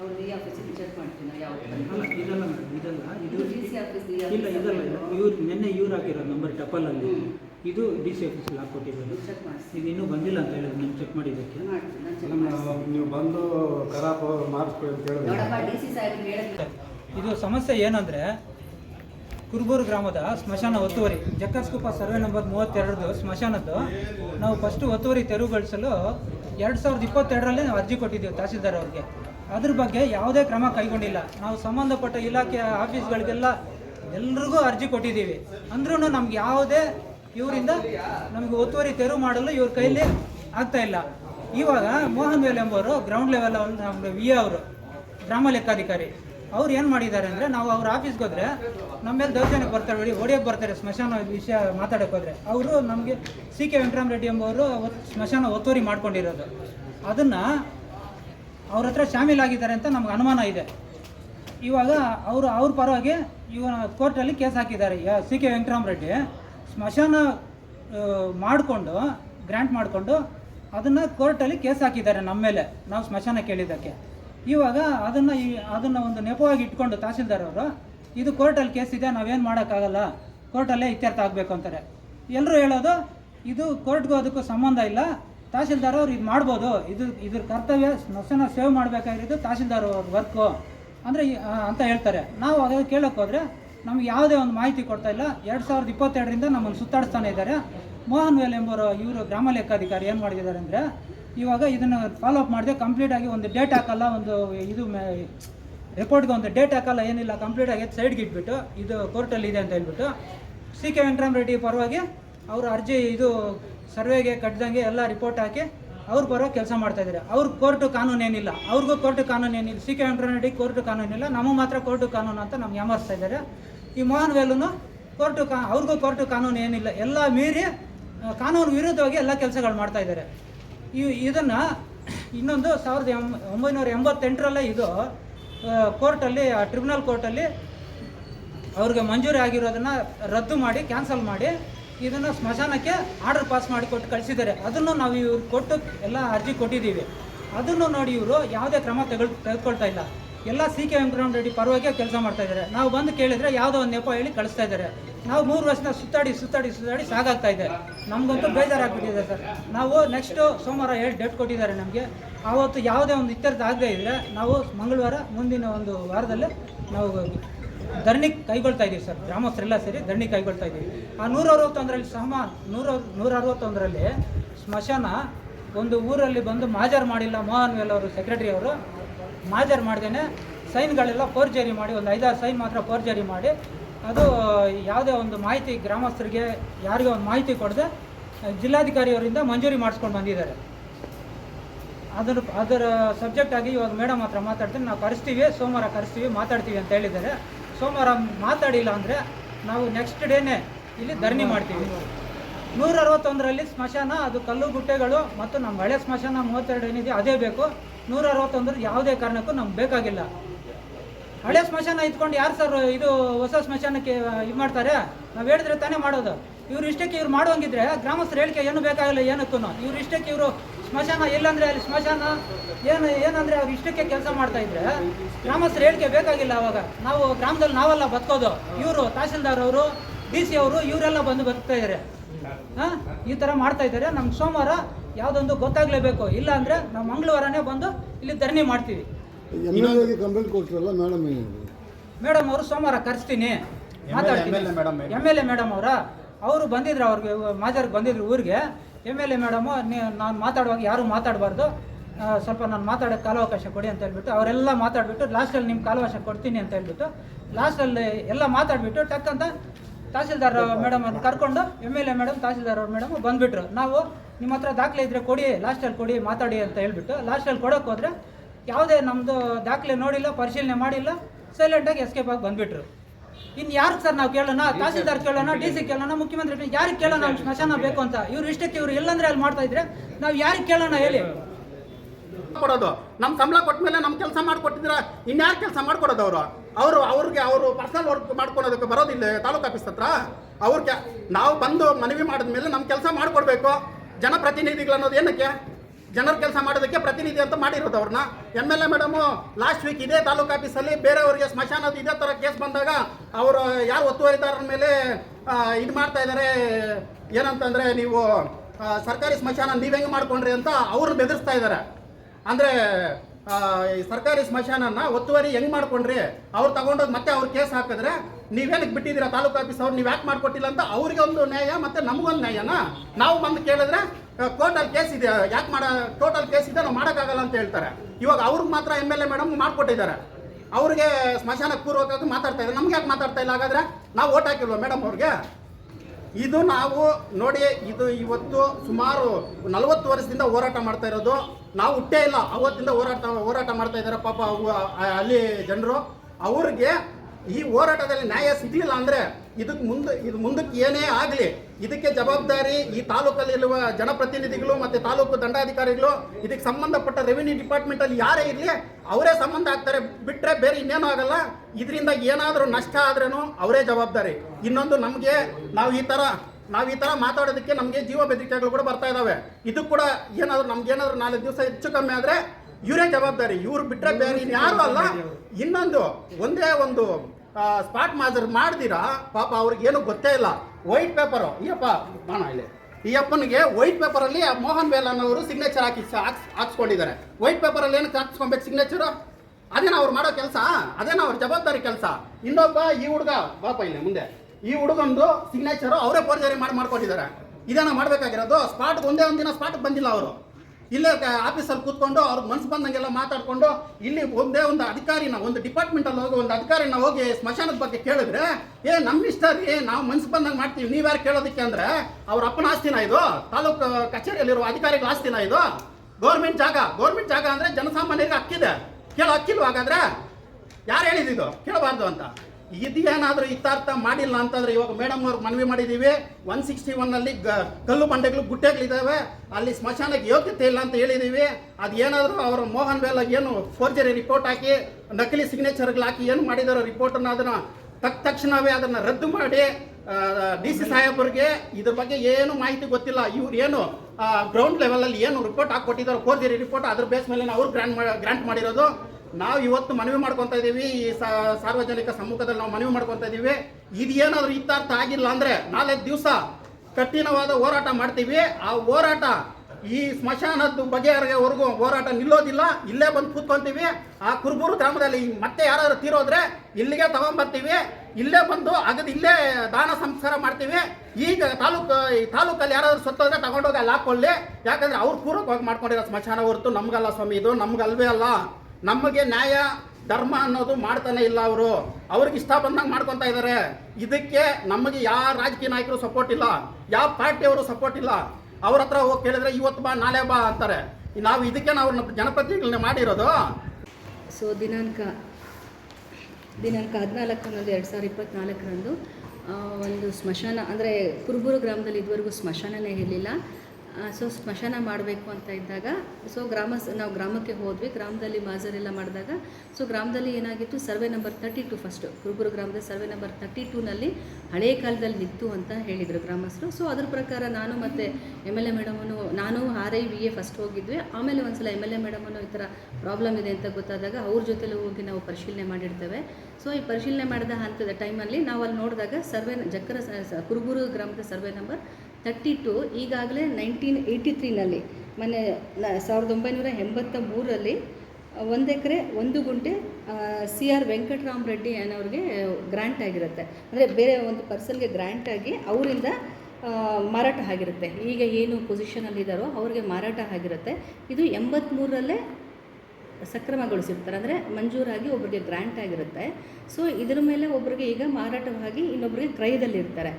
ಅವ್ರು ಈ ಆಫೀಸಿಗೆ ಚೆಕ್ ಮಾಡ್ತೀನಿ ನಾವು ಯಾವ ಅಲ್ಲ ಇದಲ್ಲ ಮೇಡಮ್ ಇದಲ್ಲ ಇದು ಡಿ ಸಿ ಆಫೀಸ್ ಇಲ್ಲ ಇದಲ್ಲ ಇಲ್ಲ ಇವ್ರು ನಿನ್ನೆ ಇವ್ರು ನಂಬರ್ ಟಪಲಲ್ಲಿ. ಇದು ಡಿ ಸಿ ಆಫೀಸಲ್ಲಿ ಹಾಕ್ಕೊಟ್ಟಿರೋದು. ಚೆಕ್ ಮಾಡಿಸಿ. ಇದು ಇನ್ನೂ ಬಂದಿಲ್ಲ ಅಂತ ಹೇಳಿದ್ರು ನಾನು ಚೆಕ್ ಮಾಡಿದ್ದಕ್ಕೆ. ಮಾಡ್ತೀನಿ ನಾನು ಚೆಕ್ ಅಲ್ಲ ನೀವು ಬಂದು ಖರಾಬ್ ಮಾಡಿಸ್ಕೊಳ್ಳಿ ಅಂತ ನೋಡಪ್ಪ ಹೇಳಿದ್ರೆ ಡಿ ಸಿ ಸಾಹೇಬ್ರಿಗೆ ಹೇಳಿದ್ರೆ ಇದು ಸಮಸ್ಯೆ ಏನಂದರೆ ಕುರುಬೂರು ಗ್ರಾಮದ ಸ್ಮಶಾನ ಒತ್ತುವರಿ ಜಕ್ಕಸ್ಕೂಪ ಸರ್ವೆ ನಂಬರ್ ಮೂವತ್ತೆರಡು ಸ್ಮಶಾನದ್ದು. ನಾವು ಫಸ್ಟು ಒತ್ತುವರಿ ತೆರವುಗೊಳಿಸಲು ಎರಡು ಸಾವಿರದ ಇಪ್ಪತ್ತೆರಡರಲ್ಲಿ ನಾವು ಅರ್ಜಿ ಕೊಟ್ಟಿದ್ದೀವಿ ತಹಸೀಲ್ದಾರ್ ಅವ್ರಿಗೆ. ಅದ್ರ ಬಗ್ಗೆ ಯಾವುದೇ ಕ್ರಮ ಕೈಗೊಂಡಿಲ್ಲ. ನಾವು ಸಂಬಂಧಪಟ್ಟ ಇಲಾಖೆಯ ಆಫೀಸ್ಗಳಿಗೆಲ್ಲ ಎಲ್ರಿಗೂ ಅರ್ಜಿ ಕೊಟ್ಟಿದ್ದೀವಿ. ಅಂದ್ರೂ ನಮ್ಗೆ ಯಾವುದೇ ಇವರಿಂದ ನಮಗೆ ಒತ್ತುವರಿ ತೆರವು ಮಾಡಲು ಇವ್ರ ಕೈಲಿ ಆಗ್ತಾ ಇಲ್ಲ. ಇವಾಗ ಮೋಹನ್ ವೇಲ್ ಎಂಬವರು ಗ್ರೌಂಡ್ ಲೆವೆಲ್ ನಮಗೆ ವಿ ಅವರು, ಗ್ರಾಮ ಲೆಕ್ಕಾಧಿಕಾರಿ, ಅವ್ರು ಏನು ಮಾಡಿದ್ದಾರೆ ಅಂದರೆ ನಾವು ಅವ್ರ ಆಫೀಸ್ಗೆ ಹೋದ್ರೆ ನಮ್ಮ ಮೇಲೆ ದೌರ್ಜನ್ಯಕ್ಕೆ ಬರ್ತಾರೆ ಹೇಳಿ ಹೊಡಿಯೋಕ್ಕೆ ಬರ್ತಾರೆ ಸ್ಮಶಾನ ವಿಷಯ ಮಾತಾಡೋಕ್ಕೆ ಹೋದ್ರೆ. ಅವರು ನಮಗೆ ಸಿ ಕೆ ವೆಂಕಟರಾಮರೆಡ್ಡಿ ಎಂಬವರು ಒತ್- ಸ್ಮಶಾನ ಒತ್ತುವರಿ ಮಾಡ್ಕೊಂಡಿರೋದು. ಅದನ್ನು ಅವ್ರ ಹತ್ರ ಶಾಮೀಲಾಗಿದ್ದಾರೆ ಅಂತ ನಮ್ಗೆ ಅನುಮಾನ ಇದೆ. ಇವಾಗ ಅವರು, ಅವ್ರ ಪರವಾಗಿ ಇವನ ಕೋರ್ಟಲ್ಲಿ ಕೇಸ್ ಹಾಕಿದ್ದಾರೆ. ಸಿ ಕೆ ವೆಂಕಟರಾಮರೆಡ್ಡಿ ಸ್ಮಶಾನ ಮಾಡಿಕೊಂಡು, ಗ್ರ್ಯಾಂಟ್ ಮಾಡಿಕೊಂಡು ಅದನ್ನು ಕೋರ್ಟಲ್ಲಿ ಕೇಸ್ ಹಾಕಿದ್ದಾರೆ ನಮ್ಮ ಮೇಲೆ, ನಾವು ಸ್ಮಶಾನ ಕೇಳಿದ್ದಕ್ಕೆ. ಇವಾಗ ಅದನ್ನು ಈ, ಅದನ್ನು ಒಂದು ನೆಪವಾಗಿ ಇಟ್ಕೊಂಡು ತಹಸೀಲ್ದಾರ್ ಅವರು, ಇದು ಕೋರ್ಟಲ್ಲಿ ಕೇಸ್ ಇದೆ, ನಾವೇನು ಮಾಡೋಕ್ಕಾಗಲ್ಲ, ಕೋರ್ಟಲ್ಲೇ ಇತ್ಯರ್ಥ ಆಗಬೇಕು ಅಂತಾರೆ. ಎಲ್ಲರೂ ಹೇಳೋದು, ಇದು ಕೋರ್ಟ್ಗೂ ಅದಕ್ಕೂ ಸಂಬಂಧ ಇಲ್ಲ ತಹಸೀಲ್ದಾರ್ ಅವ್ರು ಇದು ಮಾಡ್ಬೋದು. ಇದು ಇದ್ರ ಕರ್ತವ್ಯ ನಸನ ಸೇವ್ ಮಾಡಬೇಕಾಗಿರೋದು ತಹಸೀಲ್ದಾರ್ ಅವ್ರ ವರ್ಕು ಅಂದರೆ ಅಂತ ಹೇಳ್ತಾರೆ. ನಾವು ಅದೇ ಕೇಳೋಕೆ ಹೋದರೆ ನಮ್ಗೆ ಯಾವುದೇ ಒಂದು ಮಾಹಿತಿ ಕೊಡ್ತಾ ಇಲ್ಲ. ಎರಡು ಸಾವಿರದ ಇಪ್ಪತ್ತೆರಡರಿಂದ ನಮ್ಮನ್ನು ಸುತ್ತಾಡಿಸ್ತಾನೆ ಇದ್ದಾರೆ. ಮೋಹನ್ ವೇಲ್ ಎಂಬರು ಇವರು ಗ್ರಾಮ ಲೆಕ್ಕಾಧಿಕಾರಿ ಏನು ಮಾಡಿದ್ದಾರೆ ಅಂದರೆ, ಇವಾಗ ಇದನ್ನು ಫಾಲೋ ಅಪ್ ಮಾಡಿದೆ ಕಂಪ್ಲೀಟಾಗಿ ಒಂದು ಡೇಟ್ ಹಾಕಲ್ಲ, ಒಂದು ಇದು ರಿಪೋರ್ಟ್ಗೆ ಒಂದು ಡೇಟ್ ಹಾಕಲ್ಲ, ಏನಿಲ್ಲ ಕಂಪ್ಲೀಟಾಗಿ ಸೈಡ್ಗೆ ಇಟ್ಬಿಟ್ಟು, ಇದು ಕೋರ್ಟಲ್ಲಿ ಇದೆ ಅಂತ ಹೇಳ್ಬಿಟ್ಟು ಸಿ ಕೆ ವೆಂಕಟರಾಮರೆಡ್ಡಿ ಪರವಾಗಿ ಅವರು ಅರ್ಜಿ ಇದು ಸರ್ವೆಗೆ ಕಟ್ಟಿದಂಗೆ ಎಲ್ಲ ರಿಪೋರ್ಟ್ ಹಾಕಿ ಅವ್ರು ಬರೋ ಕೆಲಸ ಮಾಡ್ತಾ ಇದ್ದಾರೆ ಅವ್ರ ಕೋರ್ಟು ಕಾನೂನು ಏನಿಲ್ಲ. ಅವ್ರಿಗೂ ಕೋರ್ಟ್ ಕಾನೂನು ಏನಿಲ್ಲ. ಸಿ ಕೆ ವೆಂಕಟರಾಮರೆಡ್ಡಿ ಕೋರ್ಟು ಕಾನೂನಿಲ್ಲ ನಮಗೆ ಮಾತ್ರ ಕೋರ್ಟು ಕಾನೂನು ಅಂತ ನಮ್ಗೆ ಯಾಮರ್ಸ್ತಾ ಇದ್ದಾರೆ ಈ ಮೋಹನ್ ವೇಲುನು ಕೋರ್ಟು ಕಾ ಅವ್ರಿಗೂ ಕೋರ್ಟು ಕಾನೂನು ಏನಿಲ್ಲ. ಎಲ್ಲ ಮೀರಿ ಕಾನೂನು ವಿರುದ್ಧವಾಗಿ ಎಲ್ಲ ಕೆಲಸಗಳು ಮಾಡ್ತಾ ಇದ್ದಾರೆ ಈ, ಇದನ್ನು ಇನ್ನೊಂದು ಸಾವಿರದ ಎಂ, ಒಂಬೈನೂರ ಎಂಬತ್ತೆಂಟರಲ್ಲೇ ಇದು ಕೋರ್ಟಲ್ಲಿ ಟ್ರಿಬ್ಯುನಲ್ ಕೋರ್ಟಲ್ಲಿ ಅವ್ರಿಗೆ ಮಂಜೂರಿ ಆಗಿರೋದನ್ನು ರದ್ದು ಮಾಡಿ ಕ್ಯಾನ್ಸಲ್ ಮಾಡಿ ಇದನ್ನು ಸ್ಮಶಾನಕ್ಕೆ ಆರ್ಡರ್ ಪಾಸ್ ಮಾಡಿ ಕೊಟ್ಟು ಕಳಿಸಿದ್ದಾರೆ. ಅದನ್ನು ನಾವು ಇವ್ರು ಕೊಟ್ಟು ಎಲ್ಲ ಅರ್ಜಿ ಕೊಟ್ಟಿದ್ದೀವಿ. ಅದನ್ನು ನೋಡಿ ಇವರು ಯಾವುದೇ ಕ್ರಮ ತೆಗೆದು ತೆಗೆದುಕೊಳ್ತಾ ಇಲ್ಲ. ಎಲ್ಲ ಸಿ ಕೆ ವೆಂಕಟರಾಮರೆಡ್ಡಿ ಪರವಾಗಿ ಕೆಲಸ ಮಾಡ್ತಾ ಇದ್ದಾರೆ. ನಾವು ಬಂದು ಕೇಳಿದರೆ ಯಾವುದೋ ಒಂದು ನೆಪ ಹೇಳಿ ಕಳಿಸ್ತಾ ಇದ್ದಾರೆ. ನಾವು ಮೂರು ವರ್ಷದ ಸುತ್ತಾಡಿ ಸುತ್ತಾಡಿ ಸುತ್ತಾಡಿ ಸಾಗಾಗ್ತಾ ಇದೆ. ನಮಗಂತೂ ಬೇಜಾರಾಗ್ಬಿಟ್ಟಿದೆ ಸರ್. ನಾವು ನೆಕ್ಸ್ಟು ಸೋಮವಾರ ಹೇಳಿ ಡೇಟ್ ಕೊಟ್ಟಿದ್ದಾರೆ ನಮಗೆ. ಆವತ್ತು ಯಾವುದೇ ಒಂದು ಇತ್ಯರ್ಥ ಆಗದೆ ಇದ್ದರೆ ನಾವು ಮಂಗಳವಾರ, ಮುಂದಿನ ಒಂದು ವಾರದಲ್ಲಿ ನಾವು ಧರಣಿ ಕೈಗೊಳ್ತಾ ಇದ್ದೀವಿ ಸರ್, ಗ್ರಾಮಸ್ಥರೆಲ್ಲ ಸೇರಿ ಧರಣಿ ಕೈಗೊಳ್ತಾ ಇದ್ದೀವಿ. ಆ ನೂರ ಅರವತ್ತೊಂದರಲ್ಲಿ ಸಮ, ನೂರ ನೂರ ಅರವತ್ತೊಂದರಲ್ಲಿ ಸ್ಮಶಾನ ಒಂದು ಊರಲ್ಲಿ ಬಂದು ಮಾಜರ್ ಮಾಡಿಲ್ಲ ಮೋಹನ್ ವೇಲ್ ಅವರು ಸೆಕ್ರೆಟರಿ ಅವರು. ಮಾಜರ್ ಮಾಡ್ದೇನೆ ಸೈನ್ಗಳೆಲ್ಲ ಫೋರ್ಜರಿ ಮಾಡಿ, ಒಂದು ಐದಾರು ಸೈನ್ ಮಾತ್ರ ಫೋರ್ಜರಿ ಮಾಡಿ, ಅದು ಯಾವುದೇ ಒಂದು ಮಾಹಿತಿ ಗ್ರಾಮಸ್ಥರಿಗೆ ಯಾರಿಗೆ ಒಂದು ಮಾಹಿತಿ ಕೊಡದೆ ಜಿಲ್ಲಾಧಿಕಾರಿಯವರಿಂದ ಮಂಜೂರಿ ಮಾಡಿಸ್ಕೊಂಡು ಬಂದಿದ್ದಾರೆ. ಅದರ ಅದರ ಸಬ್ಜೆಕ್ಟಾಗಿ ಇವಾಗ ಮೇಡಮ್ ಹತ್ರ ಮಾತಾಡ್ತೀನಿ. ನಾವು ಕರೆಸ್ತೀವಿ, ಸೋಮವಾರ ಕರೆಸ್ತೀವಿ, ಮಾತಾಡ್ತೀವಿ ಅಂತ ಹೇಳಿದ್ದಾರೆ. ಸೋಮವಾರ ಮಾತಾಡಿಲ್ಲ ಅಂದರೆ ನಾವು ನೆಕ್ಸ್ಟ್ ಡೇನೇ ಇಲ್ಲಿ ಧರಣಿ ಮಾಡ್ತೀವಿ. ನೂರ ಅರವತ್ತೊಂದರಲ್ಲಿ ಸ್ಮಶಾನ ಅದು ಕಲ್ಲು ಗುಟ್ಟೆಗಳು ಮತ್ತು ನಮ್ಮ ಹಳೆ ಸ್ಮಶಾನ ಮೂವತ್ತೆರಡು ಏನಿದೆ ಅದೇ ಬೇಕು. ನೂರ ಅರವತ್ತೊಂದರ ಯಾವುದೇ ಕಾರಣಕ್ಕೂ ನಮ್ಗೆ ಬೇಕಾಗಿಲ್ಲ. ಹಳೆ ಸ್ಮಶಾನ ಇದ್ಕೊಂಡು ಯಾರು ಸರ್ ಇದು ಹೊಸ ಸ್ಮಶಾನಕ್ಕೆ ಇದು ಮಾಡ್ತಾರೆ? ನಾವು ಹೇಳಿದ್ರೆ ತಾನೇ ಮಾಡೋದು. ಇವ್ರು ಇಷ್ಟಕ್ಕೆ ಇವ್ರು ಮಾಡುವಂಗಿದ್ರೆ ಗ್ರಾಮಸ್ಥರು ಹೇಳಿಕೆ ಏನು ಬೇಕಾಗಿಲ್ಲ ಏನಕ್ಕೂ ಇವ್ರು ಇಷ್ಟಕ್ಕೆ ಇವರು ಸ್ಮಶಾನ ಇಲ್ಲಾಂದ್ರೆ ಅಲ್ಲಿ ಸ್ಮಶಾನ ಏನು ಏನಂದ್ರೆ ಅವ್ರು ಇಷ್ಟಕ್ಕೆ ಕೆಲಸ ಮಾಡ್ತಾ ಇದ್ರೆ ಗ್ರಾಮಸ್ಥರು ಹೇಳಿಕೆ ಬೇಕಾಗಿಲ್ಲ ಅವಾಗ. ನಾವು ಗ್ರಾಮದಲ್ಲಿ ನಾವೆಲ್ಲ ಬದುಕೋದು. ಇವರು ತಹಸೀಲ್ದಾರ್ ಅವರು ಡಿ ಸಿ ಅವರು ಇವರೆಲ್ಲ ಬಂದು ಬದುಕ್ತಾ ಇದ್ದಾರೆ ಹಾಂ? ಈ ಥರ ಮಾಡ್ತಾ ಇದ್ದಾರೆ ನಮ್ಗೆ ಸೋಮವಾರ ಯಾವುದೊಂದು ಗೊತ್ತಾಗ್ಲೇಬೇಕು. ಇಲ್ಲ ಅಂದರೆ ನಾವು ಮಂಗಳವಾರನೇ ಬಂದು ಇಲ್ಲಿ ಧರಣಿ ಮಾಡ್ತೀವಿ. ಎಂ ಕಂಪ್ಲೇಂಟ್ ಕೊಟ್ಟರಲ್ಲ ಮೇಡಮ್ ಮೇಡಮ್ ಅವರು ಸೋಮವಾರ ಕರೆಸ್ತೀನಿ. ಮಾತಾಡ್ತೀನಿ. ಎಂ ಎಲ್ ಎ ಮೇಡಮ್ ಅವರ? ಅವರು ಬಂದಿದ್ರು ಅವ್ರಿಗೆ ಮಾಜರ್ಗೆ ಬಂದಿದ್ರು ಊರಿಗೆ. ಎಂ ಎಲ್ ಎ ಮೇಡಮು ನಾನು ಮಾತಾಡುವಾಗ ಯಾರೂ ಮಾತಾಡಬಾರ್ದು. ಸ್ವಲ್ಪ ನಾನು ಮಾತಾಡೋಕ್ಕೆ ಕಾಲಾವಕಾಶ ಕೊಡಿ ಅಂತ ಹೇಳ್ಬಿಟ್ಟು, ಅವರೆಲ್ಲ ಮಾತಾಡಿಬಿಟ್ಟು ಲಾಸ್ಟಲ್ಲಿ ನಿಮ್ಮ ಕಾಲಾವಕಾಶ ಕೊಡ್ತೀನಿ ಅಂತ ಹೇಳ್ಬಿಟ್ಟು ಲಾಸ್ಟಲ್ಲಿ ಎಲ್ಲ ಮಾತಾಡಿಬಿಟ್ಟು, ಟಕ್ ಅಂತ ತಹಸೀಲ್ದಾರ್ ಮೇಡಮ್ ಕರ್ಕೊಂಡು M L A madam tahsildar ಅವ್ರ ಮೇಡಮ್ ಬಂದುಬಿಟ್ರು. ನಾವು ನಿಮ್ಮ ಹತ್ರ ದಾಖಲೆ ಇದ್ದರೆ ಕೊಡಿ ಲಾಸ್ಟಲ್ಲಿ ಕೊಡಿ, ಮಾತಾಡಿ ಅಂತ ಹೇಳ್ಬಿಟ್ಟು ಲಾಸ್ಟಲ್ಲಿ ಕೊಡೋಕೆ ಹೋದರೆ ಯಾವುದೇ ನಮ್ಮದು ದಾಖಲೆ ನೋಡಿಲ್ಲ, ಪರಿಶೀಲನೆ ಮಾಡಿಲ್ಲ ಸೈಲೆಂಟಾಗಿ ಎಸ್ಕೇಪ್ ಆಗಿ ಬಂದುಬಿಟ್ರು. ಇನ್ನು ಯಾರು ಸರ್ ನಾವು ಕೇಳೋಣ? ತಹಸೀಲ್ದಾರ್ ಕೇಳೋಣ? ಡಿ ಸಿ ಕೇಳೋಣ? ಮುಖ್ಯಮಂತ್ರಿ ಯಾರಿಗೆ ಕೇಳೋಣ ಸ್ಮಶಾನ ಬೇಕು ಅಂತ? ಇವ್ರು ಇಷ್ಟಕ್ಕೆ ಇವ್ರು ಎಲ್ಲಂದ್ರೆ ಅಲ್ಲಿ ಮಾಡ್ತಾ ಇದ್ರೆ ನಾವು ಯಾರಿಗೆ ಕೇಳೋಣ ಹೇಳಿ? ಕೊಡೋದು. ನಮ್ಮ ಸಂಬಳ ಕೊಟ್ಟ ಮೇಲೆ ನಮ್ಮ ಕೆಲಸ ಮಾಡಿಕೊಟ್ಟಿದ್ರೆ ಇನ್ಯಾರು ಕೆಲಸ ಮಾಡ್ಕೊಡೋದು ಅವರು? ಅವರು ಅವ್ರಿಗೆ ಅವರು ಪರ್ಸನಲ್ ವರ್ಕ್ ಮಾಡ್ಕೊಳೋದಕ್ಕೆ ಬರೋದಿಲ್ಲ ತಾಲೂಕು ಆಫೀಸ್ ಹತ್ರ? ಅವ್ರಿಗೆ ನಾವು ಬಂದು ಮನವಿ ಮಾಡಿದ್ಮೇಲೆ ನಮ್ಮ ಕೆಲಸ ಮಾಡಿಕೊಡ್ಬೇಕು. ಜನಪ್ರತಿನಿಧಿಗಳು ಅನ್ನೋದು ಏನಕ್ಕೆ? ಜನರ ಕೆಲಸ ಮಾಡೋದಕ್ಕೆ ಪ್ರತಿನಿಧಿ ಅಂತ ಮಾಡಿರೋದು ಅವ್ರನ್ನ M L A madam last week ಇದೇ ತಾಲೂಕು ಆಫೀಸಲ್ಲಿ ಬೇರೆಯವರಿಗೆ ಸ್ಮಶಾನದ ಇದೇ ಥರ ಕೇಸ್ ಬಂದಾಗ ಅವರು ಯಾರು ಒತ್ತುವರಿದಾರರ ಮೇಲೆ ಇದು ಮಾಡ್ತಾ ಇದ್ದಾರೆ ಏನಂತಂದರೆ ನೀವು ಸರ್ಕಾರಿ ಸ್ಮಶಾನ ನೀವು ಹೆಂಗೆ ಮಾಡ್ಕೊಂಡ್ರಿ ಅಂತ ಅವ್ರನ್ನ ಬೆದರಿಸ್ತಾ ಇದ್ದಾರೆ ಅಂದರೆ ಸರ್ಕಾರಿ ಸ್ಮಶಾನನ ಒತ್ತುವರಿ ಹೆಂಗೆ ಮಾಡ್ಕೊಂಡ್ರಿ? ಅವ್ರು ತಗೊಂಡೋಗಿ ಮತ್ತೆ ಅವ್ರು ಕೇಸ್ ಹಾಕಿದ್ರೆ ನೀವೇನಕ್ಕೆ ಬಿಟ್ಟಿದ್ದೀರಾ ತಾಲೂಕು ಆಫೀಸ್ ಅವ್ರು, ನೀವು ಯಾಕೆ ಮಾಡ್ಕೊಟ್ಟಿಲ್ಲ ಅಂತ ಅವ್ರಿಗೆ ಒಂದು ನ್ಯಾಯ ಮತ್ತೆ ನಮಗೊಂದು ನ್ಯಾಯನಾ? ನಾವು ಬಂದು ಕೇಳಿದ್ರೆ ಕೋರ್ಟಲ್ಲಿ ಕೇಸ್ ಇದೆ. ಯಾಕೆ ಮಾಡ ಟೋಟಲ್ ಕೇಸ್ ಇದೆ, ನಾವು ಮಾಡೋಕ್ಕಾಗಲ್ಲ ಅಂತ ಹೇಳ್ತಾರೆ. ಇವಾಗ ಅವ್ರಿಗೆ ಮಾತ್ರ ಎಂ ಎಲ್ ಎ ಮೇಡಮ್ ಮಾಡ್ಕೊಟ್ಟಿದ್ದಾರೆ. ಅವ್ರಿಗೆ ಸ್ಮಶಾನಕ್ಕೆ ಪೂರ್ವಕವಾಗಿ ಮಾತಾಡ್ತಾ ಇದ್ದಾರೆ. ನಮ್ಗೆ ಯಾಕೆ ಮಾತಾಡ್ತಾ ಇಲ್ಲ? ಹಾಗಾದ್ರೆ ನಾವು ಓಟ್ ಹಾಕಿಲ್ವಾ ಮೇಡಮ್ ಅವ್ರಿಗೆ? ಇದು ನಾವು ನೋಡಿ, ಇದು ಇವತ್ತು ಸುಮಾರು ನಲವತ್ತು ವರ್ಷದಿಂದ ಹೋರಾಟ ಮಾಡ್ತಾ ಇರೋದು. ನಾವು ಹುಟ್ಟೇ ಇಲ್ಲ. ಅವತ್ತಿಂದ ಹೋರಾಟ ಹೋರಾಟ ಮಾಡ್ತಾ ಇದ್ದಾರೆ ಪಾಪ ಅಲ್ಲಿ ಜನರು. ಅವ್ರಿಗೆ ಈ ಹೋರಾಟದಲ್ಲಿ ನ್ಯಾಯ ಸಿಗಲಿಲ್ಲ ಅಂದ್ರೆ ಇದಕ್ಕೆ ಮುಂದೆ, ಇದು ಮುಂದಕ್ಕೆ ಏನೇ ಆಗಲಿ, ಇದಕ್ಕೆ ಜವಾಬ್ದಾರಿ ಈ ತಾಲೂಕಲ್ಲಿರುವ ಜನಪ್ರತಿನಿಧಿಗಳು ಮತ್ತೆ ತಾಲೂಕು ದಂಡಾಧಿಕಾರಿಗಳು, ಇದಕ್ಕೆ ಸಂಬಂಧಪಟ್ಟ ರೆವಿನ್ಯೂ ಡಿಪಾರ್ಟ್ಮೆಂಟ್ ಅಲ್ಲಿ ಯಾರೇ ಇರಲಿ, ಅವರೇ ಸಂಬಂಧ ಆಗ್ತಾರೆ, ಬಿಟ್ರೆ ಬೇರೆ ಇನ್ನೇನು ಆಗಲ್ಲ. ಇದರಿಂದ ಏನಾದರೂ ನಷ್ಟ ಆದ್ರೂ ಅವರೇ ಜವಾಬ್ದಾರಿ. ಇನ್ನೊಂದು ನಮಗೆ, ನಾವು ಈ ತರ, ನಾವು ಈ ತರ ಮಾತಾಡೋದಕ್ಕೆ ನಮಗೆ ಜೀವ ಬೆದರಿಕೆಗಳು ಕೂಡ ಬರ್ತಾ ಇದಾವೆ. ಇದು ಕೂಡ ಏನಾದರೂ, ನಮ್ಗೆ ಏನಾದ್ರು ನಾಲ್ಕು ದಿವಸ ಹೆಚ್ಚು ಕಮ್ಮಿ ಆದ್ರೆ ಇವರೇ ಜವಾಬ್ದಾರಿ. ಇವ್ರು ಬಿಟ್ರೆ ಬೇರೆ ಯಾರು ಅಲ್ಲ. ಇನ್ನೊಂದು, ಒಂದೇ ಒಂದು ಸ್ಪಾಟ್ ಮಾಜರ್ ಮಾಡ್ದಿರಾ, ಪಾಪ ಅವ್ರಿಗೆ ಏನು ಗೊತ್ತೇ ಇಲ್ಲ. ವೈಟ್ ಪೇಪರು ಈಯಪ್ಪ, ಬಾಣ ಇಲ್ಲಿ. ಈ ಅಪ್ಪನಿಗೆ ವೈಟ್ ಪೇಪರಲ್ಲಿ ಮೋಹನ್ ಬೇಲನ್ ಅವರು ಸಿಗ್ನೇಚರ್ ಹಾಕಿ, ಹಾಕ್ಸ್- ಹಾಕ್ಸ್ಕೊಂಡಿದ್ದಾರೆ. ವೈಟ್ ಪೇಪರಲ್ಲಿ ಏನಕ್ಕೆ ಹಾಕ್ಸ್ಕೊಬೇಕು ಸಿಗ್ನೇಚರು ಅದೇನ ಅವ್ರು ಮಾಡೋ ಕೆಲಸ? ಅದೇನ ಅವ್ರ ಜವಾಬ್ದಾರಿ ಕೆಲಸ? ಇನ್ನೊಬ್ಬ ಈ ಹುಡುಗ, ಪಾಪ ಇಲ್ಲಿ ಮುಂದೆ. ಈ ಹುಡುಗಂದು ಸಿಗ್ನೇಚರು ಅವರೇ ಫೋರ್ಜರಿ ಮಾಡಿ ಮಾಡ್ಕೊಂಡಿದ್ದಾರೆ ಇದೇನ ಮಾಡ್ಬೇಕಾಗಿರೋದು? ಸ್ಪಾಟ್ ಒಂದೇ ಒಂದಿನ ಸ್ಪಾಟ್ ಬಂದಿಲ್ಲ ಅವರು. ಇಲ್ಲೇ ಆಫೀಸಲ್ಲಿ ಕೂತ್ಕೊಂಡು ಅವ್ರ ಮನ್ಸು ಬಂದಂಗೆಲ್ಲ ಮಾತಾಡ್ಕೊಂಡು ಇಲ್ಲಿ ಒಂದೇ ಒಂದು ಅಧಿಕಾರಿನ, ಒಂದು ಡಿಪಾರ್ಟ್ಮೆಂಟಲ್ಲಿ ಹೋಗಿ, ಒಂದು ಅಧಿಕಾರಿನ ಹೋಗಿ ಸ್ಮಶಾನದ ಬಗ್ಗೆ ಕೇಳಿದ್ರೆ, ಏ ನಮ್ಮ ಇಷ್ಟ ರೀ, ನಾವು ಮನ್ಸು ಬಂದಂಗೆ ಮಾಡ್ತೀವಿ ನೀವ್ಯಾರು ಕೇಳೋದಕ್ಕೆ ಅಂದ್ರೆ ಅವ್ರ ಅಪ್ಪನ ಆಸ್ತಿನ ಇದು, ತಾಲೂಕು ಕಚೇರಿಯಲ್ಲಿರುವ ಅಧಿಕಾರಿಗಳ ಆಸ್ತಿನ ಇದು, ಗೌರ್ಮೆಂಟ್ ಜಾಗ ಗೌರ್ಮೆಂಟ್ ಜಾಗ ಅಂದ್ರೆ ಜನಸಾಮಾನ್ಯರಿಗೆ ಹಕ್ಕಿದೆ, ಕೇಳೋ ಹಕ್ಕಿಲ್ವ ಹಾಗಾದ್ರೆ ಯಾರು ಹೇಳಿದ್ದು ಕೇಳಬಾರ್ದು ಅಂತ. ಇದೇನಾದ್ರೂ ಇತ್ತಾರ್ಥ ಮಾಡಿಲ್ಲ ಅಂತಂದ್ರೆ ಇವಾಗ ಮೇಡಮ್ ಅವ್ರಿಗೆ ಮನವಿ ಮಾಡಿದೀವಿ. ಒನ್ ಸಿಕ್ಸ್ಟಿ ಒನ್ನಲ್ಲಿ ಕಲ್ಲು ಬಂಡೆಗಳು ಗುಟ್ಟೆಗಳಿದ್ದಾವೆ ಅಲ್ಲಿ ಸ್ಮಶಾನಕ್ಕೆ ಯೋಗ್ಯತೆ ಇಲ್ಲ ಅಂತ ಹೇಳಿದೀವಿ. ಏನಾದರೂ ಅವರು ಮೋಹನ್ ಬೇಲ ಏನು ಫೋರ್ಜರಿ ರಿಪೋರ್ಟ್ ಹಾಕಿ, ನಕಲಿ ಸಿಗ್ನೇಚರ್ಗಳು ಹಾಕಿ ಏನು ಮಾಡಿದಾರೋ ರಿಪೋರ್ಟನ್ನು ಅದನ್ನ ತಕ್ಕ ತಕ್ಷಣವೇ ಅದನ್ನ ರದ್ದು ಮಾಡಿ ಡಿ ಸಿ ಸಾಹೇಬರಿಗೆ ಇದ್ರ ಬಗ್ಗೆ ಏನು ಮಾಹಿತಿ ಗೊತ್ತಿಲ್ಲ. ಇವ್ರು ಏನು ಗ್ರೌಂಡ್ ಲೆವೆಲಲ್ಲಿ ಏನು ರಿಪೋರ್ಟ್ ಹಾಕಿ ಕೊಟ್ಟಿದ್ದಾರೆ ಫೋರ್ಜರಿ ರಿಪೋರ್ಟ್ ಅದ್ರ ಬೇಸ್ ಮೇಲೆ ಅವ್ರು ಗ್ರಾಂಟ್ ಗ್ರಾಂಟ್ ಮಾಡಿರೋದು. ನಾವು ಇವತ್ತು ಮನವಿ ಮಾಡ್ಕೊತಾ ಇದೀವಿ, ಈ ಸಾರ್ವಜನಿಕ ಸಮ್ಮುಖದಲ್ಲಿ ನಾವು ಮನವಿ ಮಾಡ್ಕೊತಾ ಇದೀವಿ. ಇದು ಏನಾದರೂ ಇತ್ತಾರ್ಥ ಆಗಿಲ್ಲ ಅಂದ್ರೆ ನಾಲ್ಕು ದಿವಸ ಕಠಿಣವಾದ ಹೋರಾಟ ಮಾಡ್ತೀವಿ. ಆ ಹೋರಾಟ ಈ ಸ್ಮಶಾನದ್ದು ಬಗೆಹರಿಗೆವರೆಗೂ ಹೋರಾಟ ನಿಲ್ಲೋದಿಲ್ಲ. ಇಲ್ಲೇ ಬಂದು ಕೂತ್ಕೊಂತೀವಿ. ಆ ಕುರುಬೂರು ಗ್ರಾಮದಲ್ಲಿ ಮತ್ತೆ ಯಾರಾದ್ರು ತೀರೋದ್ರೆ ಇಲ್ಲಿಗೆ ತಗೊಂಬರ್ತೀವಿ. ಇಲ್ಲೇ ಬಂದು ಅಗದು ಇಲ್ಲೇ ದಾನ ಸಂಸ್ಕಾರ ಮಾಡ್ತೀವಿ. ಈಗ ತಾಲೂಕು, ಈ ತಾಲೂಕಲ್ಲಿ ಯಾರಾದ್ರೂ ಸತ್ತೋದ್ರೆ ತಗೊಂಡೋಗಿ ಅಲ್ಲಿ ಹಾಕೊಳ್ಳಿ. ಯಾಕಂದ್ರೆ ಅವ್ರು ಪೂರ್ವಕವಾಗಿ ಮಾಡ್ಕೊಂಡಿರೋ ಸ್ಮಶಾನ ಹೊರತು ನಮಗಲ್ಲ ಸ್ವಾಮಿ, ಇದು ನಮ್ಗಲ್ವೇ ಅಲ್ಲ. ನಮಗೆ ನ್ಯಾಯ, ಧರ್ಮ ಅನ್ನೋದು ಮಾಡ್ತಾನೆ ಇಲ್ಲ ಅವರು. ಅವ್ರಿಗೆ ಇಷ್ಟ ಬಂದಂಗೆ ಮಾಡ್ಕೊತಾ ಇದ್ದಾರೆ ಇದಕ್ಕೆ ನಮಗೆ ಯಾವ ರಾಜಕೀಯ ನಾಯಕರು ಸಪೋರ್ಟ್ ಇಲ್ಲ ಯಾವ ಪಾರ್ಟಿಯವರು ಸಪೋರ್ಟ್ ಇಲ್ಲ. ಅವ್ರ ಹತ್ರ ಹೋಗಿ ಕೇಳಿದ್ರೆ ಇವತ್ತು ಬಾ, ನಾಳೆ ಬಾ ಅಂತಾರೆ. ನಾವು ಇದಕ್ಕೆ ನಾವು ಜನಪ್ರತಿನಿಧಿಗಳನ್ನ ಮಾಡಿರೋದು. ಸೊ ದಿನಾಂಕ ದಿನಾಂಕ ಹದಿನಾಲ್ಕರಂದು, ಎರಡು ಸಾವಿರದ ಇಪ್ಪತ್ತ್ನಾಲ್ಕರಂದು ಒಂದು ಸ್ಮಶಾನ, ಅಂದರೆ ಕುರುಬೂರು ಗ್ರಾಮದಲ್ಲಿ ಇದುವರೆಗೂ ಸ್ಮಶಾನನೇ ಇರಲಿಲ್ಲ. ಸೊ ಸ್ಮಶಾನ ಮಾಡಬೇಕು ಅಂತ ಇದ್ದಾಗ ಸೊ ಗ್ರಾಮ ನಾವು ಗ್ರಾಮಕ್ಕೆ ಹೋದ್ವಿ, ಗ್ರಾಮದಲ್ಲಿ ಮಾಜರೆಲ್ಲ ಮಾಡಿದಾಗ ಸೊ ಗ್ರಾಮದಲ್ಲಿ ಏನಾಗಿತ್ತು, survey number thirty two first Kurubur ಗ್ರಾಮದ ಸರ್ವೆ ನಂಬರ್ ತರ್ಟಿ ಟೂನಲ್ಲಿ ಹಳೆಯ ಕಾಲದಲ್ಲಿ ನಿಂತು ಅಂತ ಹೇಳಿದರು ಗ್ರಾಮಸ್ಥರು. ಸೊ ಅದ್ರ ಪ್ರಕಾರ ನಾನು ಮತ್ತು ಎಂ ಎಲ್ ಎ ಮೇಡಮನ್ನು, ನಾನು R I V A first ಹೋಗಿದ್ವಿ. ಆಮೇಲೆ ಒಂದ್ಸಲ ಎಂ ಎಲ್ ಎ ಮೇಡಮನ್ನು ಈ ಥರ ಪ್ರಾಬ್ಲಮ್ ಇದೆ ಅಂತ ಗೊತ್ತಾದಾಗ ಅವ್ರ ಜೊತೆಲೂ ಹೋಗಿ ನಾವು ಪರಿಶೀಲನೆ ಮಾಡಿರ್ತೇವೆ. ಸೊ ಈ ಪರಿಶೀಲನೆ ಮಾಡಿದ ಹಂತದ ಟೈಮಲ್ಲಿ ನಾವು ಅಲ್ಲಿ ನೋಡಿದಾಗ ಸರ್ವೆ, ಜಕ್ಕರ ಕುರುಬೂರು ಗ್ರಾಮದ ಸರ್ವೆ ನಂಬರ್ ತರ್ಟಿ ಟು, ಈಗಾಗಲೇ ನೈನ್ಟೀನ್ ಏಯ್ಟಿ ತ್ರೀನಲ್ಲಿ, ಮೊನ್ನೆ ಸಾವಿರದ ಒಂಬೈನೂರ ಎಂಬತ್ತ ಮೂರರಲ್ಲಿ ಒಂದು ಎಕರೆ, ಒಂದು ಗುಂಟೆ ಸಿ ಆರ್ ವೆಂಕಟರಾಮ್ ರೆಡ್ಡಿ ಅನ್ನೋರಿಗೆ ಗ್ರ್ಯಾಂಟ್ ಆಗಿರುತ್ತೆ. ಅಂದರೆ ಬೇರೆ ಒಂದು ಪರ್ಸನ್ಗೆ ಗ್ರ್ಯಾಂಟ್ ಆಗಿ ಅವರಿಂದ ಮಾರಾಟ ಆಗಿರುತ್ತೆ. ಈಗ ಏನು ಪೊಸಿಷನಲ್ಲಿದ್ದಾರೋ ಅವ್ರಿಗೆ ಮಾರಾಟ ಆಗಿರುತ್ತೆ. ಇದು ಎಂಬತ್ತ್ಮೂರರಲ್ಲೇ ಸಕ್ರಮಗೊಳಿಸಿರ್ತಾರೆ. ಅಂದರೆ ಮಂಜೂರಾಗಿ ಒಬ್ಬರಿಗೆ ಗ್ರ್ಯಾಂಟ್ ಆಗಿರುತ್ತೆ. ಸೊ ಇದರ ಮೇಲೆ ಒಬ್ಬರಿಗೆ ಈಗ ಮಾರಾಟವಾಗಿ ಇನ್ನೊಬ್ಬರಿಗೆ ಕ್ರಯದಲ್ಲಿರ್ತಾರೆ.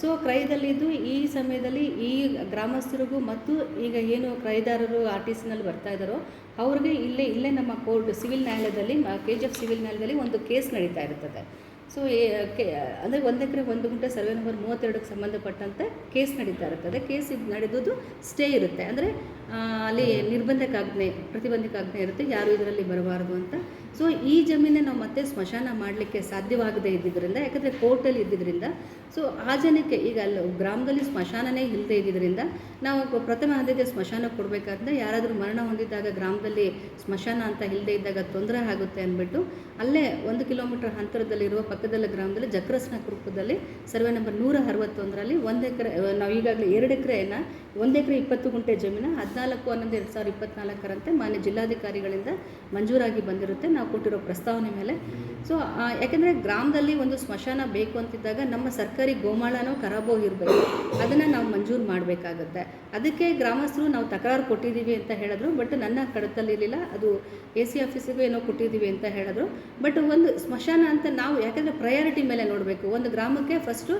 ಸೊ ಕ್ರಯದಲ್ಲಿದ್ದು ಈ ಸಮಯದಲ್ಲಿ ಈ ಗ್ರಾಮಸ್ಥರಿಗೂ ಮತ್ತು ಈಗ ಏನು ಕ್ರಯದಾರರು ಆರ್ ಟಿ ಸಿನಲ್ಲಿ ಬರ್ತಾ ಇದ್ದಾರೋ, ಅವ್ರಿಗೆ ಇಲ್ಲೇ ಇಲ್ಲೇ ನಮ್ಮ ಕೋರ್ಟ್ ಸಿವಿಲ್ ನ್ಯಾಯಾಲಯದಲ್ಲಿ ಕೆ ಜಿ ಎಫ್ ಸಿವಿಲ್ ನ್ಯಾಯಾಲಯದಲ್ಲಿ ಒಂದು ಕೇಸ್ ನಡೀತಾ ಇರ್ತದೆ. ಸೊ ಅಂದರೆ ಒಂದು ಎಕರೆ, ಒಂದು ಗುಂಟೆ ಸರ್ವೆ ನಂಬರ್ ಮೂವತ್ತೆರಡಕ್ಕೆ ಸಂಬಂಧಪಟ್ಟಂತೆ ಕೇಸ್ ನಡೀತಾ ಇರ್ತದೆ. ಕೇಸ್ ಇದು ನಡೆದದ್ದು ಸ್ಟೇ ಇರುತ್ತೆ. ಅಂದರೆ ಅಲ್ಲಿ ನಿರ್ಬಂಧಕಾಜ್ಞೆ, ಪ್ರತಿಬಂಧಕಾಜ್ಞೆ ಇರುತ್ತೆ. ಯಾರು ಇದರಲ್ಲಿ ಬರಬಾರ್ದು ಅಂತ. ಸೊ ಈ ಜಮೀನೇ ನಾವು ಮತ್ತೆ ಸ್ಮಶಾನ ಮಾಡಲಿಕ್ಕೆ ಸಾಧ್ಯವಾಗದೇ ಇದ್ದಿದ್ದರಿಂದ ಯಾಕಂದರೆ ಕೋರ್ಟಲ್ಲಿ ಇದ್ದಿದ್ದರಿಂದ ಸೊ ಆ ಜನಕ್ಕೆ ಈಗ ಅಲ್ಲಿ ಗ್ರಾಮದಲ್ಲಿ ಸ್ಮಶಾನನೇ ಇಲ್ಲದೆ ಇದ್ದಿದ್ದರಿಂದ ನಾವು ಪ್ರಥಮ ಆದ್ಯತೆ ಸ್ಮಶಾನ ಕೊಡಬೇಕಾದ್ರೆ ಯಾರಾದರೂ ಮರಣ ಹೊಂದಿದ್ದಾಗ ಗ್ರಾಮದಲ್ಲಿ ಸ್ಮಶಾನ ಅಂತ ಇಲ್ಲದೆ ಇದ್ದಾಗ ತೊಂದರೆ ಆಗುತ್ತೆ ಅಂದ್ಬಿಟ್ಟು ಅಲ್ಲೇ ಒಂದು ಕಿಲೋಮೀಟರ್ ಅಂತರದಲ್ಲಿರುವ ಪಕ್ಕದಲ್ಲ ಗ್ರಾಮದಲ್ಲಿ ಜಕ್ರಸ್ನ ಕುರುಪದಲ್ಲಿ ಸರ್ವೆ ನಂಬರ್ ನೂರ ಅರವತ್ತೊಂದರಲ್ಲಿ ಒಂದು ಎಕರೆ ನಾವು ಈಗಾಗಲೇ ಎರಡು ಎಕರೆಯನ್ನು ಒಂದು ಎಕರೆ ಇಪ್ಪತ್ತು ಗುಂಟೆ ಜಮೀನು, ಹದಿನಾಲ್ಕು ಹನ್ನೊಂದು ಎರಡು ಸಾವಿರದ ಇಪ್ಪತ್ನಾಲ್ಕರಂತೆ ಮಾನ್ಯ ಜಿಲ್ಲಾಧಿಕಾರಿಗಳಿಂದ ಮಂಜೂರಾಗಿ ಬಂದಿರುತ್ತೆ ನಾವು ಕೊಟ್ಟಿರೋ ಪ್ರಸ್ತಾವನೆ ಮೇಲೆ. ಸೊ ಯಾಕೆಂದರೆ ಗ್ರಾಮದಲ್ಲಿ ಒಂದು ಸ್ಮಶಾನ ಬೇಕು ಅಂತಿದ್ದಾಗ ನಮ್ಮ ಸರ್ಕಾರಿ ಗೋಮಾಳನೋ ಖರಾಬೋ ಅದನ್ನು ನಾವು ಮಂಜೂರು ಮಾಡಬೇಕಾಗುತ್ತೆ. ಅದಕ್ಕೆ ಗ್ರಾಮಸ್ಥರು ನಾವು ತಕರಾರು ಕೊಟ್ಟಿದ್ದೀವಿ ಅಂತ ಹೇಳಿದ್ರು, ಬಟ್ ನನ್ನ ಕಡತಲ್ಲಿ ಇರಲಿಲ್ಲ, ಅದು ಎ ಸಿ ಆಫೀಸಿಗೂ ಏನೋ ಕೊಟ್ಟಿದ್ದೀವಿ ಅಂತ ಹೇಳಿದ್ರು. ಬಟ್ ಒಂದು ಸ್ಮಶಾನ ಅಂತ ನಾವು, ಯಾಕಂದರೆ ಪ್ರಯಾರಿಟಿ ಮೇಲೆ ನೋಡಬೇಕು. ಒಂದು ಗ್ರಾಮಕ್ಕೆ ಫಸ್ಟು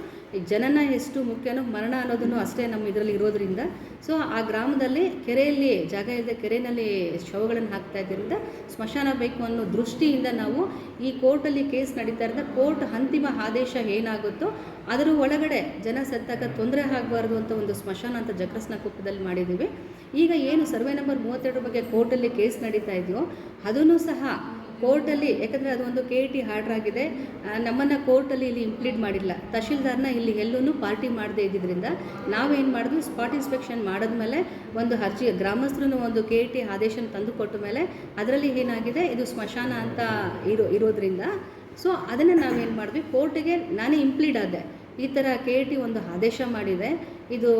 ಜನನ ಎಷ್ಟು ಮುಖ್ಯನೋ, ಮರಣ ಅನ್ನೋದನ್ನು ಅಷ್ಟೇ ನಮ್ಮ ಇದರಲ್ಲಿ ಇರೋದ್ರಿಂದ. ಸೊ ಆ ಗ್ರಾಮದಲ್ಲಿ ಕೆರೆಯಲ್ಲಿ, ಜಾಗ ಇಲ್ಲದೆ ಕೆರೆಯಲ್ಲಿ ಶವಗಳನ್ನು ಹಾಕ್ತಾ ಇದ್ದರಿಂದ ಸ್ಮಶಾನ ಬೇಕು ಅನ್ನೋ ದೃಷ್ಟಿಯಿಂದ ನಾವು ಈ ಕೋರ್ಟಲ್ಲಿ ಕೇಸ್ ನಡೀತಾ ಇರೋದ ಕೋರ್ಟ್ ಅಂತಿಮ ಆದೇಶ ಏನಾಗುತ್ತೋ ಅದರ ಒಳಗಡೆ ಜನ ಸತ್ತಾಗ ತೊಂದರೆ ಆಗಬಾರ್ದು ಅಂತ ಒಂದು ಸ್ಮಶಾನ ಅಂತ ಜಕ್ರಸ್ನ ಕುಪ್ಪದಲ್ಲಿ ಮಾಡಿದ್ದೀವಿ. ಈಗ ಏನು ಸರ್ವೆ ನಂಬರ್ ಮೂವತ್ತೆರಡು ಬಗ್ಗೆ ಕೋರ್ಟಲ್ಲಿ ಕೇಸ್ ನಡೀತಾ ಇದೆಯೋ ಅದನ್ನು ಸಹ ಕೋರ್ಟಲ್ಲಿ, ಯಾಕಂದರೆ ಅದೊಂದು ಕೆ ಟಿ ಆರ್ಡ್ರ್ ಆಗಿದೆ ನಮ್ಮನ್ನು ಕೋರ್ಟಲ್ಲಿ ಇಲ್ಲಿ ಇಂಪ್ಲೀಟ್ ಮಾಡಿಲ್ಲ. ತಹಶೀಲ್ದಾರ್ನ ಇಲ್ಲಿ ಎಲ್ಲೂ ಪಾರ್ಟಿ ಮಾಡದೇ ಇದ್ದಿದ್ದರಿಂದ ನಾವೇನು ಮಾಡಿದ್ವಿ, ಸ್ಪಾಟ್ ಇನ್ಸ್ಪೆಕ್ಷನ್ ಮಾಡಿದ್ಮೇಲೆ ಒಂದು ಅರ್ಜಿ ಗ್ರಾಮಸ್ಥರು ಒಂದು ಕೆ ಟಿ ಆದೇಶನ ತಂದು ಕೊಟ್ಟ ಮೇಲೆ ಅದರಲ್ಲಿ ಏನಾಗಿದೆ, ಇದು ಸ್ಮಶಾನ ಅಂತ ಇರೋ, ಇರೋದ್ರಿಂದ. ಸೊ ಅದನ್ನು ನಾವೇನು ಮಾಡಿದ್ವಿ, ಕೋರ್ಟಿಗೆ ನಾನೇ ಇಂಪ್ಲೀಟ್ ಆದೆ. ಈ ಥರ ಕೆ ಟಿ ಒಂದು ಆದೇಶ ಮಾಡಿದೆ. ಇದು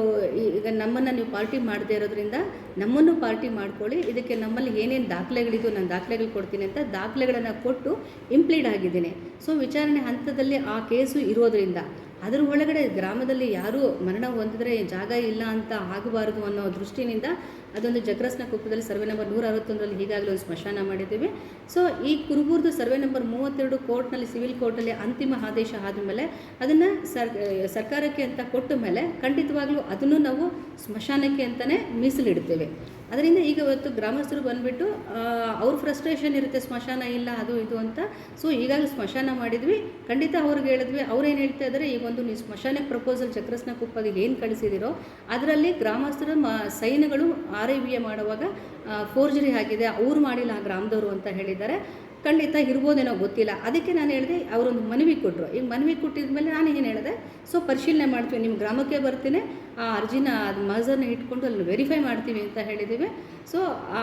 ಈಗ ನಮ್ಮನ್ನು ನೀವು ಪಾರ್ಟಿ ಮಾಡದೇ ಇರೋದ್ರಿಂದ ನಮ್ಮನ್ನು ಪಾರ್ಟಿ ಮಾಡ್ಕೊಳ್ಳಿ. ಇದಕ್ಕೆ ನಮ್ಮಲ್ಲಿ ಏನೇನು ದಾಖಲೆಗಳಿದ್ದು ನಾನು ದಾಖಲೆಗಳು ಕೊಡ್ತೀನಿ ಅಂತ ದಾಖಲೆಗಳನ್ನು ಕೊಟ್ಟು ಇಂಪ್ಲೀಡ್ ಆಗಿದ್ದೀನಿ. ಸೊ ವಿಚಾರಣೆ ಹಂತದಲ್ಲಿ ಆ ಕೇಸು ಇರೋದ್ರಿಂದ ಅದರ ಒಳಗಡೆ ಗ್ರಾಮದಲ್ಲಿ ಯಾರೂ ಮರಣ ಹೊಂದಿದ್ರೆ ಜಾಗ ಇಲ್ಲ ಅಂತ ಆಗಬಾರದು ಅನ್ನೋ ದೃಷ್ಟಿನಿಂದ ಅದೊಂದು ಜಗ್ರಸ್ನ ಕುಪ್ಪದಲ್ಲಿ ಸರ್ವೆ ನಂಬರ್ ನೂರ ಅರವತ್ತೊಂದರಲ್ಲಿ ಈಗಾಗಲೇ ಒಂದು ಸ್ಮಶಾನ ಮಾಡಿದ್ದೀವಿ. ಸೊ ಈ ಕುರುಬೂರ್ದು ಸರ್ವೆ ನಂಬರ್ ಮೂವತ್ತೆರಡು ಕೋರ್ಟ್ನಲ್ಲಿ, ಸಿವಿಲ್ ಕೋರ್ಟಲ್ಲಿ ಅಂತಿಮ ಆದೇಶ ಆದಮೇಲೆ ಅದನ್ನು ಸರ್, ಸರ್ಕಾರಕ್ಕೆ ಅಂತ ಕೊಟ್ಟ ಮೇಲೆ ಖಂಡಿತವಾಗ್ಲೂ ಅದನ್ನು ನಾವು ಸ್ಮಶಾನಕ್ಕೆ ಅಂತಲೇ ಮೀಸಲಿಡ್ತೇವೆ. ಅದರಿಂದ ಈಗ ಇವತ್ತು ಗ್ರಾಮಸ್ಥರು ಬಂದುಬಿಟ್ಟು ಅವ್ರ ಫ್ರಸ್ಟ್ರೇಷನ್ ಇರುತ್ತೆ, ಸ್ಮಶಾನ ಇಲ್ಲ, ಅದು ಇದು ಅಂತ. ಸೊ ಈಗಾಗಲೇ ಸ್ಮಶಾನ ಮಾಡಿದ್ವಿ. ಖಂಡಿತ ಅವ್ರಿಗೆ ಹೇಳಿದ್ವಿ. ಅವ್ರೇನು ಹೇಳ್ತಾ ಇದ್ದಾರೆ ಈಗ ಒಂದು ನೀವು ಸ್ಮಶಾನಕ್ಕೆ ಪ್ರಪೋಸಲ್ ಚಕ್ರಸ್ನ ಕುಪ್ಪಗೆ ಏನು ಕಳಿಸಿದಿರೋ, ಅದರಲ್ಲಿ ಗ್ರಾಮಸ್ಥರ ಮ ಸೈನ್ಗಳು ಆರ್ ಐ ಬಿ ಎ ಮಾಡುವಾಗ ಫೋರ್ಜರಿ ಆಗಿದೆ, ಅವ್ರು ಮಾಡಿಲ್ಲ ಆ ಗ್ರಾಮದವರು ಅಂತ ಹೇಳಿದ್ದಾರೆ. ಖಂಡಿತ ಇರ್ಬೋದೇನೋ ಗೊತ್ತಿಲ್ಲ. ಅದಕ್ಕೆ ನಾನು ಹೇಳಿದೆ, ಅವರೊಂದು ಮನವಿ ಕೊಟ್ಟರು ಈಗ ಮನವಿ ಕೊಟ್ಟಿದ ಮೇಲೆ ನಾನು ಏನು ಹೇಳಿದೆ, ಸೊ, ಪರಿಶೀಲನೆ ಮಾಡ್ತೀವಿ ನಿಮ್ಮ ಗ್ರಾಮಕ್ಕೆ ಬರ್ತೀನಿ. ಆ ಅರ್ಜಿನ ಅದು ಮಜರ್ನ ಇಟ್ಕೊಂಡು ಅಲ್ಲಿ ವೆರಿಫೈ ಮಾಡ್ತೀವಿ ಅಂತ ಹೇಳಿದ್ದೀವಿ ಸೊ,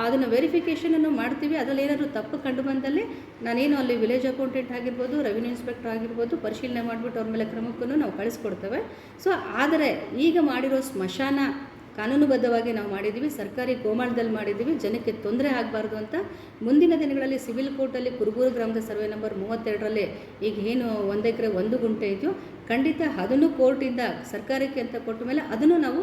ಅದನ್ನು ವೆರಿಫಿಕೇಷನನ್ನು ಮಾಡ್ತೀವಿ. ಅದರಲ್ಲಿ ಏನಾದರೂ ತಪ್ಪು ಕಂಡು ಬಂದಲ್ಲಿ ನಾನೇನು ಅಲ್ಲಿ ವಿಲೇಜ್ ಅಕೌಂಟೆಂಟ್ ಆಗಿರ್ಬೋದು ರೆವಿನ್ಯೂ ಇನ್ಸ್ಪೆಕ್ಟರ್ ಆಗಿರ್ಬೋದು, ಪರಿಶೀಲನೆ ಮಾಡಿಬಿಟ್ಟು ಅವ್ರ ಮೇಲೆ ಕ್ರಮಕ್ಕೂ ನಾವು ಕಳಿಸ್ಕೊಡ್ತೇವೆ. ಸೊ, ಆದರೆ ಈಗ ಮಾಡಿರೋ ಸ್ಮಶಾನ ಕಾನೂನುಬದ್ಧವಾಗಿ ನಾವು ಮಾಡಿದ್ದೀವಿ, ಸರ್ಕಾರಿ ಗೋಮಾಳದಲ್ಲಿ ಮಾಡಿದ್ದೀವಿ, ಜನಕ್ಕೆ ತೊಂದರೆ ಆಗಬಾರ್ದು ಅಂತ. ಮುಂದಿನ ದಿನಗಳಲ್ಲಿ ಸಿವಿಲ್ ಕೋರ್ಟಲ್ಲಿ ಕುರುಬೂರು ಗ್ರಾಮದ ಸರ್ವೆ ನಂಬರ್ ಮೂವತ್ತೆರಡರಲ್ಲೇ ಈಗ ಏನು ಒಂದು ಎಕರೆ ಒಂದು ಗುಂಟೆ ಇದೆಯೋ, ಖಂಡಿತ ಅದನ್ನು ಕೋರ್ಟಿಂದ ಸರ್ಕಾರಕ್ಕೆ ಅಂತ ಕೊಟ್ಟ ಮೇಲೆ ಅದನ್ನು ನಾವು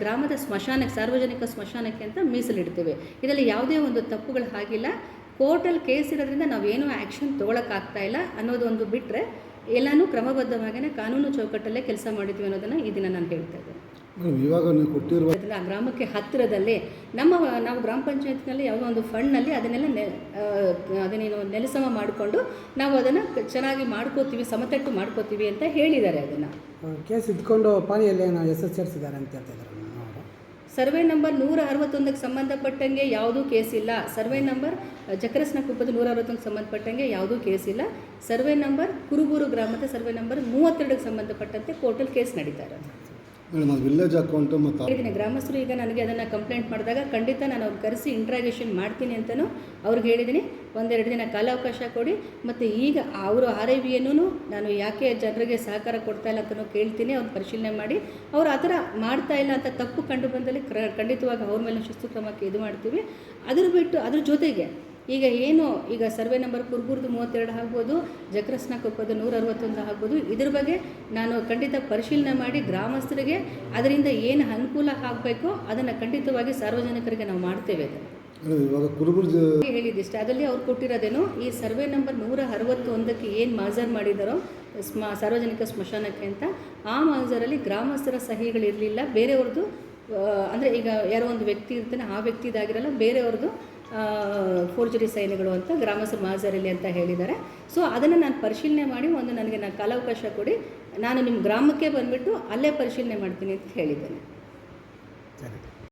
ಗ್ರಾಮದ ಸ್ಮಶಾನಕ್ಕೆ, ಸಾರ್ವಜನಿಕ ಸ್ಮಶಾನಕ್ಕೆ ಅಂತ ಮೀಸಲಿಡ್ತೇವೆ. ಇದರಲ್ಲಿ ಯಾವುದೇ ಒಂದು ತಪ್ಪುಗಳು ಆಗಿಲ್ಲ. ಕೋರ್ಟಲ್ಲಿ ಕೇಸ್ ಇರೋದ್ರಿಂದ ನಾವೇನೂ ಆ್ಯಕ್ಷನ್ ತೊಗೊಳಕ್ಕಾಗ್ತಾ ಇಲ್ಲ ಅನ್ನೋದು ಒಂದು ಬಿಟ್ಟರೆ ಎಲ್ಲನೂ ಕ್ರಮಬದ್ಧವಾಗಿಯೇ ಕಾನೂನು ಚೌಕಟ್ಟಲ್ಲೇ ಕೆಲಸ ಮಾಡಿದ್ವಿ ಅನ್ನೋದನ್ನು ಈ ದಿನ ನಾನು ಹೇಳ್ತಾ ಮೇಡಮ್ ಇವಾಗ ನೀವು ಕೊಟ್ಟಿರುವ ಆ ಗ್ರಾಮಕ್ಕೆ ಹತ್ತಿರದಲ್ಲಿ ನಮ್ಮ ನಾವು ಗ್ರಾಮ ಪಂಚಾಯತ್ನಲ್ಲಿ ಯಾವುದೋ ಒಂದು ಫಂಡ್ನಲ್ಲಿ ಅದನ್ನೆಲ್ಲ ನೆ ಅದನ್ನೇನು ನೆಲಸಮ ಮಾಡಿಕೊಂಡು ನಾವು ಅದನ್ನು ಚೆನ್ನಾಗಿ ಮಾಡ್ಕೋತೀವಿ ಸಮತಟ್ಟು ಮಾಡ್ಕೋತೀವಿ ಅಂತ ಹೇಳಿದ್ದಾರೆ ಅದನ್ನು. ಕೇಸ್ ಇದ್ಕೊಂಡು ಪಾನಿಯಲ್ಲಿ ಏನೋ ಹೆಸರು ಸೇರಿಸಿದ್ದಾರೆ ಅಂತ ಹೇಳ್ತಿದ್ದಾರೆ ಸರ್ವೆ ನಂಬರ್ ನೂರ ಅರವತ್ತೊಂದಕ್ಕೆ ಸಂಬಂಧಪಟ್ಟಂಗೆ ಯಾವುದೂ ಕೇಸ್ ಇಲ್ಲ. ಸರ್ವೆ ನಂಬರ್ ಜಕರಸ್ನ ಕುಪ್ಪದ ನೂರ ಅರವತ್ತೊಂದಕ್ಕೆ ಸಂಬಂಧಪಟ್ಟಂಗೆ ಯಾವುದೂ ಕೇಸ್ ಇಲ್ಲ. ಸರ್ವೆ ನಂಬರ್ ಕುರುಬೂರು ಗ್ರಾಮದ ಸರ್ವೆ ನಂಬರ್ ಮೂವತ್ತೆರಡಕ್ಕೆ ಸಂಬಂಧಪಟ್ಟಂತೆ ಕೋರ್ಟಲ್ಲಿ ಕೇಸ್ ನಡೀತಾ ಇರೋದು. ಮೇಡಮ್ ಅದು ವಿಲೇಜ್ ಅಕೌಂಟು ಮತ್ತು ಹೇಳಿದ್ದೀನಿ. ಗ್ರಾಮಸ್ಥರು ಈಗ ನನಗೆ ಅದನ್ನು ಕಂಪ್ಲೇಂಟ್ ಮಾಡಿದಾಗ ಖಂಡಿತ ನಾನು ಅವ್ರು ಕರೆಸಿ ಇಂಟ್ರಾಗೇಷನ್ ಮಾಡ್ತೀನಿ ಅಂತಲೂ ಅವ್ರಿಗೆ ಹೇಳಿದ್ದೀನಿ. ಒಂದೆರಡು ದಿನ ಕಾಲಾವಕಾಶ ಕೊಡಿ. ಮತ್ತು ಈಗ ಅವರು ಆರ್ ಐ ವಿಯನ್ನು ನಾನು ಯಾಕೆ ಜನರಿಗೆ ಸಹಕಾರ ಕೊಡ್ತಾ ಇಲ್ಲ ಅಂತಲೂ ಕೇಳ್ತೀನಿ. ಅವ್ರು ಪರಿಶೀಲನೆ ಮಾಡಿ. ಅವ್ರು ಆ ಥರ ಮಾಡ್ತಾ ಇಲ್ಲ ಅಂತ ತಪ್ಪು ಕಂಡು ಬಂದಲ್ಲಿ ಖಂಡಿತವಾಗಿ ಅವ್ರ ಮೇಲೆ ಶಿಸ್ತು ಕ್ರಮಕ್ಕೆ ಇದು ಮಾಡ್ತೀವಿ. ಅದ್ರ ಬಿಟ್ಟು ಅದ್ರ ಜೊತೆಗೆ ಈಗ ಏನು ಈಗ ಸರ್ವೆ ನಂಬರ್ ಕುರ್ಬುರ್ದು ಮೂವತ್ತೆರಡು ಆಗ್ಬೋದು ಜಕ್ರಸ್ನ ಕೊಪ್ಪದ ನೂರ ಅರವತ್ತೊಂದು ಆಗ್ಬೋದು ಇದ್ರ ಬಗ್ಗೆ ನಾನು ಖಂಡಿತ ಪರಿಶೀಲನೆ ಮಾಡಿ ಗ್ರಾಮಸ್ಥರಿಗೆ ಅದರಿಂದ ಏನು ಅನುಕೂಲ ಆಗಬೇಕು ಅದನ್ನು ಖಂಡಿತವಾಗಿ ಸಾರ್ವಜನಿಕರಿಗೆ ನಾವು ಮಾಡ್ತೇವೆ. ಹೇಳಿದಿಷ್ಟೇ ಅದರಲ್ಲಿ ಅವ್ರು ಕೊಟ್ಟಿರೋದೇನು ಈ ಸರ್ವೆ ನಂಬರ್ ನೂರ ಅರವತ್ತೊಂದಕ್ಕೆ ಏನು ಮಾಜರ್ ಮಾಡಿದಾರೋ ಸ್ಮ ಸಾರ್ವಜನಿಕ ಸ್ಮಶಾನಕ್ಕೆ ಅಂತ ಆ ಮಾಜರಲ್ಲಿ ಗ್ರಾಮಸ್ಥರ ಸಹಿಗಳಿರಲಿಲ್ಲ ಬೇರೆಯವ್ರದ್ದು ಅಂದರೆ ಈಗ ಯಾರೋ ಒಂದು ವ್ಯಕ್ತಿ ಇರ್ತಾನೆ ಆ ವ್ಯಕ್ತಿದಾಗಿರಲ್ಲ ಬೇರೆಯವ್ರದ್ದು ಫೋರ್ಜರಿ ಸೈನ್ಗಳು ಅಂತ ಗ್ರಾಮಸ್ಥರು ಮಾಜರಲ್ಲಿ ಅಂತ ಹೇಳಿದ್ದಾರೆ. ಸೊ ಅದನ್ನು ನಾನು ಪರಿಶೀಲನೆ ಮಾಡಿ ಒಂದು ನನಗೆ ನಾನು ಕಾಲಾವಕಾಶ ಕೊಡಿ. ನಾನು ನಿಮ್ಮ ಗ್ರಾಮಕ್ಕೆ ಬಂದುಬಿಟ್ಟು ಅಲ್ಲೇ ಪರಿಶೀಲನೆ ಮಾಡ್ತೀನಿ ಅಂತ ಹೇಳಿದ್ದೇನೆ.